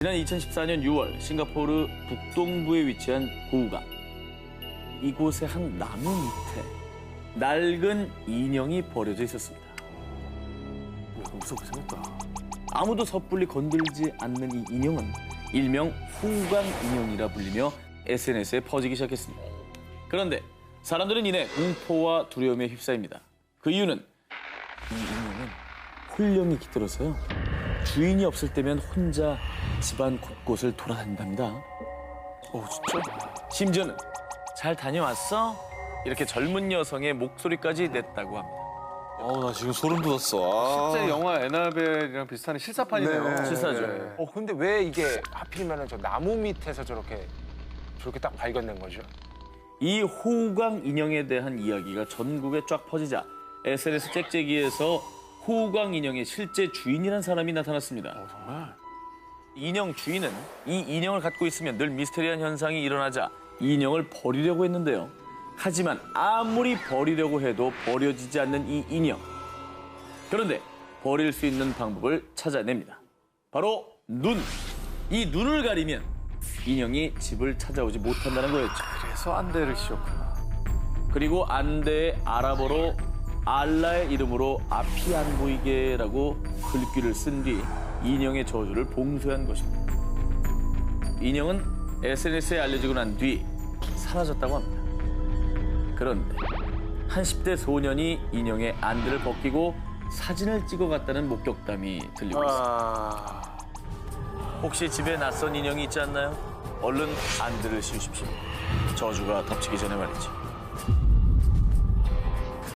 지난 2014년 6월 싱가포르 북동부에 위치한 고우강. 이곳의 한 나무 밑에 낡은 인형이 버려져 있었습니다. 무섭게 생겼다. 아무도 섣불리 건들지 않는 이 인형은 일명 후광 인형이라 불리며 SNS에 퍼지기 시작했습니다. 그런데 사람들은 이내 공포와 두려움에 휩싸입니다. 그 이유는 이 인형은 홀령이 깃들어서요. 주인이 없을 때면 혼자 집안 곳곳을 돌아다닌답니다. 어, 진짜? 심지어는 잘 다녀왔어? 이렇게 젊은 여성의 목소리까지 냈다고 합니다. 어우, 나 지금 소름 돋았어. 아. 실제 영화 에나벨이랑 비슷한 실사판이네요. 네. 실사죠. 어 근데 왜 이게 하필이면 저 나무 밑에서 저렇게 저렇게 딱 발견된 거죠? 이 호우광 인형에 대한 이야기가 전국에 쫙 퍼지자 SNS 짹짹이에서 호우광 인형의 실제 주인이란 사람이 나타났습니다. 정말? 인형 주인은 이 인형을 갖고 있으면 늘 미스테리한 현상이 일어나자 이 인형을 버리려고 했는데요. 하지만 아무리 버리려고 해도 버려지지 않는 이 인형. 그런데 버릴 수 있는 방법을 찾아냅니다. 바로 눈. 이 눈을 가리면 인형이 집을 찾아오지 못한다는 거였죠. 그래서 안대를 씌웠구나. 그리고 안대의 아랍어로 알라의 이름으로 앞이 안 보이게라고 글귀를 쓴 뒤 인형의 저주를 봉쇄한 것입니다. 인형은 SNS에 알려지고 난 뒤 사라졌다고 합니다. 그런데 한 10대 소년이 인형의 안대를 벗기고 사진을 찍어갔다는 목격담이 들리고 있습니다. 아 혹시 집에 낯선 인형이 있지 않나요? 얼른 안대를 씌우십시오. 저주가 덮치기 전에 말이죠.